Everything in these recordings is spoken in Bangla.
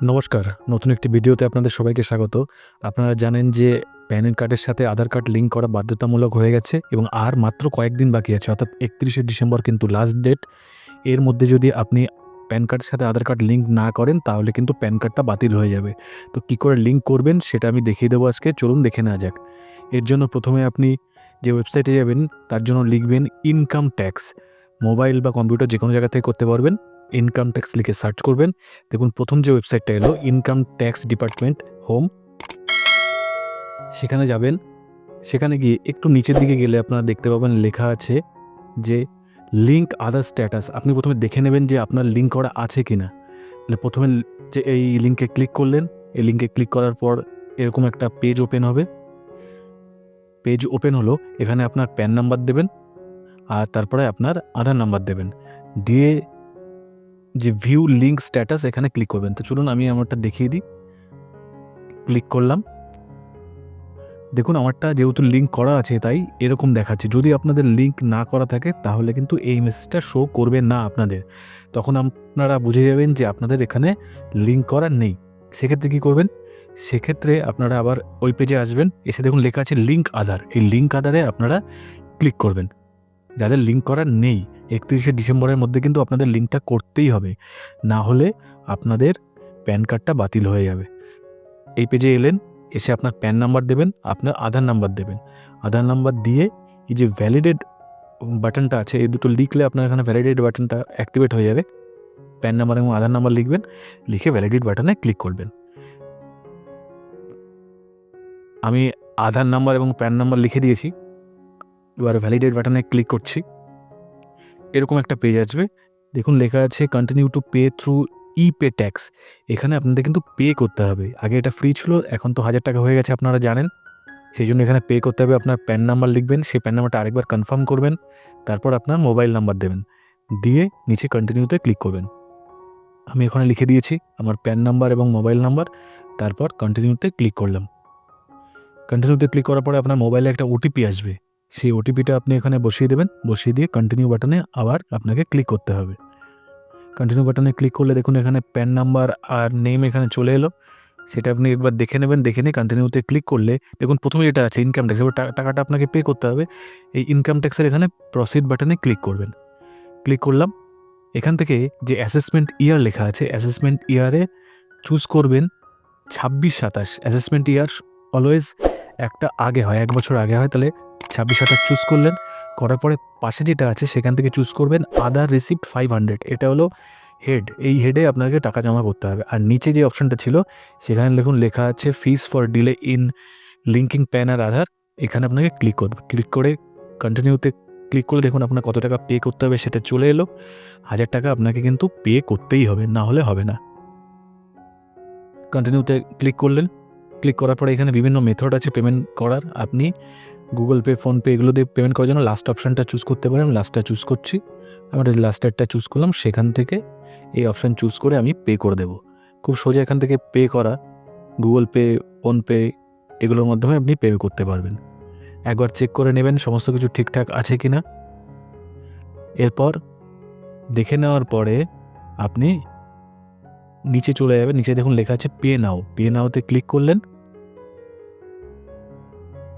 নমস্কার, নতুন একটি ভিডিওতে আপনাদের সবাইকে স্বাগত। আপনারা জানেন যে প্যান কার্ডের সাথে আধার কার্ড লিঙ্ক করা বাধ্যতামূলক হয়ে গেছে এবং আর মাত্র কয়েকদিন বাকি আছে, অর্থাৎ একত্রিশে ডিসেম্বর কিন্তু লাস্ট ডেট এর মধ্যে যদি আপনি প্যান কার্ডের সাথে আধার কার্ড লিঙ্ক না করেন, তাহলে কিন্তু প্যান কার্ডটা বাতিল হয়ে যাবে। তো কী করে লিঙ্ক করবেন সেটা আমি দেখিয়ে দেবো আজকে, চলুন দেখে নেওয়া যাক। এর জন্য প্রথমে আপনি যে ওয়েবসাইটে যাবেন, তার জন্য লিখবেন ইনকাম ট্যাক্স মোবাইল বা কম্পিউটার যে কোনো জায়গা থেকে করতে পারবেন। ইনকাম ট্যাক্স লিখে সার্চ করবেন। দেখুন, প্রথম যে ওয়েবসাইটটা এলো ইনকাম ট্যাক্স ডিপার্টমেন্ট হোম সেখানে যাবেন। সেখানে গিয়ে একটু নিচের দিকে গেলে আপনারা দেখতে পাবেন লেখা আছে যে লিঙ্ক আদার স্ট্যাটাস আপনি প্রথমে দেখে নেবেন যে আপনার লিঙ্ক করা আছে কি না মানে প্রথমে যে এই লিঙ্কে ক্লিক করলেন, এই লিঙ্কে ক্লিক করার পর এরকম একটা পেজ ওপেন হবে। পেজ ওপেন হলো, এখানে আপনার প্যান নাম্বার দেবেন, আর তারপরে আপনার আধার নাম্বার দেবেন। দিয়ে যে ভিউ লিঙ্ক স্ট্যাটাস এখানে ক্লিক করবেন। তো চলুন আমি আমারটা দেখিয়ে দিই। ক্লিক করলাম। দেখুন, আমারটা যেহেতু লিঙ্ক করা আছে, তাই এরকম দেখাচ্ছে। যদি আপনাদের লিঙ্ক না করা থাকে, তাহলে কিন্তু এই মেসেজটা শো করবে না আপনাদের। তখন আপনারা বুঝে যাবেন যে আপনাদের এখানে লিঙ্ক করা নেই। সেক্ষেত্রে কী করবেন? সেক্ষেত্রে আপনারা আবার ওই পেজে আসবেন। এসে দেখুন, লেখা আছে লিঙ্ক আধার। এই লিঙ্ক আধারে আপনারা ক্লিক করবেন। যাদের লিঙ্ক করা নেই একত্রিশে ডিসেম্বরের মধ্যে কিন্তু আপনাদের লিঙ্কটা করতেই হবে। না হলে আপনাদের প্যান কার্ডটা বাতিল হয়ে যাবে। এই পেজে এলেন, এসে আপনার প্যান নাম্বার দেবেন, আপনার আধার নাম্বার দেবেন। আধার নাম্বার দিয়ে এই যে ভ্যালিডেড বাটনটা আছে, এই দুটো লিখলে আপনার এখানে ভ্যালিডেড বাটনটা অ্যাক্টিভেট হয়ে যাবে। প্যান নাম্বার এবং আধার নাম্বার লিখবেন, লিখে ভ্যালিডেট বাটনে ক্লিক করবেন। আমি আধার নাম্বার এবং প্যান নাম্বার লিখে দিয়েছি। এবার ভ্যালিডেট বাটনে ক্লিক করছি। এরকম একটা পেজ আসবে। দেখুন, লেখা আছে continue to pay through E pay tax এখানে আপনাদের কিন্তু পে করতে হবে। আগে এটা ফ্রি ছিল, এখন তো হাজার টাকা হয়ে গেছে, আপনারা জানেন। সেই জন্য এখানে পে করতে হবে, আপনার প্যান নাম্বার লিখবেন, সেই প্যান নাম্বারটা আরেকবার কনফার্ম করবেন, তারপর আপনার মোবাইল নাম্বার দেবেন। দিয়ে নিচে কন্টিনিউতে ক্লিক করবেন। আমি এখানে লিখে দিয়েছি, আমার প্যান নাম্বার এবং মোবাইল নাম্বার তারপর কন্টিনিউতে ক্লিক করলাম। কন্টিনিউতে ক্লিক করার পরে আপনার মোবাইলে একটা ওটিপি আসবে। সেই ওটিপিটা আপনি এখানে বসিয়ে দেবেন। বসিয়ে দিয়ে কন্টিনিউ বাটনে আবার আপনাকে ক্লিক করতে হবে। কন্টিনিউ বাটনে ক্লিক করলে দেখুন এখানে প্যান নাম্বার আর নেম এখানে চলে এলো। সেটা আপনি একবার দেখে নেবেন। দেখে নিয়ে কন্টিনিউতে ক্লিক করলে দেখুন প্রথমে এটা আছে ইনকাম ট্যাক্স এবার টাকাটা আপনাকে পে করতে হবে। এই ইনকাম ট্যাক্সের এখানে প্রসিড বাটনে ক্লিক করবেন। ক্লিক করলাম। এখান থেকে যে অ্যাসেসমেন্ট ইয়ার লেখা আছে অ্যাসেসমেন্ট ইয়ারে চুজ করবেন ছাব্বিশ সাতাশ। অ্যাসেসমেন্ট ইয়ার অলওয়েজ একটা আগে হয়, এক বছর আগে হয়, তাহলে ছাব্বিশ হাজার চুজ করলেন। করার পরে পাশে যেটা আছে, সেখান থেকে চুজ করবেন আদার রিসিপ্ট ফাইভ হান্ড্রেড এটা হলো হেড এই হেডে আপনাকে টাকা জমা করতে হবে। আর নিচে যে অপশনটা ছিল, সেখানে দেখুন লেখা আছে fees for delay in linking PAN আর আধার এখানে আপনাকে ক্লিক করবে। ক্লিক করে কন্টিনিউতে ক্লিক করে দেখুন আপনার কত টাকা পে করতে হবে, সেটা চলে এলো। হাজার টাকা আপনাকে কিন্তু পে করতেই হবে, না হলে হবে না। কন্টিনিউতে ক্লিক করলেন। ক্লিক করার পরে এখানে বিভিন্ন মেথড আছে পেমেন্ট করার। আপনি গুগল পে ফোনপে এগুলো দিয়ে পেমেন্ট করার জন্য লাস্ট অপশানটা চুজ করতে পারেন লাস্টটা চুজ করছি। আমার লাস্টেরটা চুজ করলাম, সেখান থেকে এই অপশান চুজ করে আমি পে করে দেবো। খুব সোজা এখান থেকে পে করা গুগল পে ফোনপে এগুলোর মাধ্যমে আপনি পে করতে পারবেন। একবার চেক করে নেবেন সমস্ত কিছু ঠিকঠাক আছে কি না এরপর দেখে নেওয়ার পরে আপনি নিচে চলে যাবেন। নিচে দেখুন লেখা আছে পে নাও পে নাওতে ক্লিক করলেন।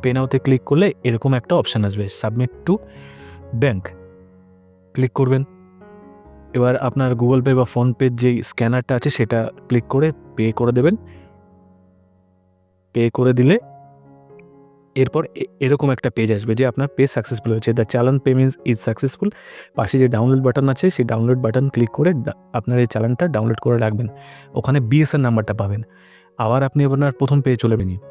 পে নাওতে ক্লিক করলে এরকম একটা অপশান আসবে সাবমিট টু ব্যাংক ক্লিক করবেন। এবার আপনার গুগল পে বা ফোনপের যে স্ক্যানারটা আছে সেটা ক্লিক করে পে করে দেবেন। পে করে দিলে এরপর এরকম একটা পেজ আসবে যে আপনার পে সাকসেসফুল হয়েছে। The challan payments is successful পাশে যে ডাউনলোড বাটন আছে সেই ডাউনলোড বাটন ক্লিক করে আপনার এই চালানটা ডাউনলোড করে রাখবেন। ওখানে বিএসএন নাম্বারটা পাবেন। আবার আপনি আপনার প্রথম পেয়ে চলে যাবেন।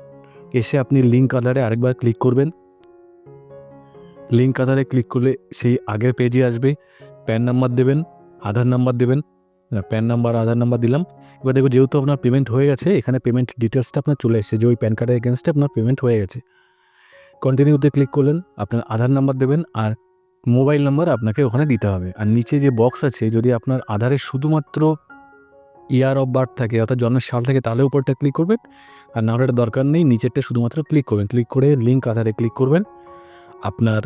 এসে আপনি লিঙ্ক আধারে আরেকবার ক্লিক করবেন। লিঙ্ক আধারে ক্লিক করলে সেই আগের পেজে আসবে। প্যান নাম্বার দেবেন আধার নাম্বার দেবেন। প্যান নাম্বার আধার নাম্বার দিলাম। এবার দেখো যেহেতু আপনার পেমেন্ট হয়ে গেছে, এখানে পেমেন্ট ডিটেলসটা আপনার চলে এসেছে। যে ওই প্যান কার্ডের এগেনস্টে আপনার পেমেন্ট হয়ে গেছে। কন্টিনিউতে ক্লিক করলেন, আপনার আধার নাম্বার দেবেন আর মোবাইল নাম্বার আপনাকে ওখানে দিতে হবে। আর নিচে যে বক্স আছে, যদি আপনার আধারে শুধুমাত্র ইয়ার অফ বার্থ থাকে, অর্থাৎ জন্মের সাল থাকে, তাহলে উপরটা ক্লিক করবেন। আর না এটা দরকার নেই, নিচেরটা শুধুমাত্র ক্লিক করবেন। ক্লিক করে লিঙ্ক আধারে ক্লিক করবেন। আপনার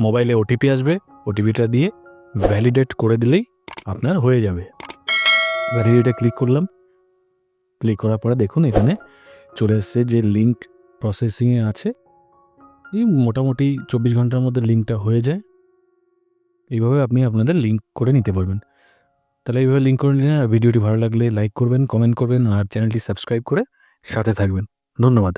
মোবাইলে ওটিপি আসবে ওটিপিটা দিয়ে ভ্যালিডেট করে দিলেই আপনার হয়ে যাবে। ভ্যালিডেটে ক্লিক করলাম। ক্লিক করার পরে দেখুন, এখানে চলে এসছে যে লিঙ্ক প্রসেসিংয়ে আছে। এই মোটামুটি চব্বিশ ঘণ্টার মধ্যে লিঙ্কটা হয়ে যায়। এইভাবে আপনি আপনাদের লিঙ্ক করে নিতে পারবেন। তাহলে এইভাবে লিঙ্ক করে নিন আর ভিডিওটি ভালো লাগলে লাইক করবেন কমেন্ট করবেন আর চ্যানেলটি সাবস্ক্রাইব করে সাথে থাকবেন। ধন্যবাদ।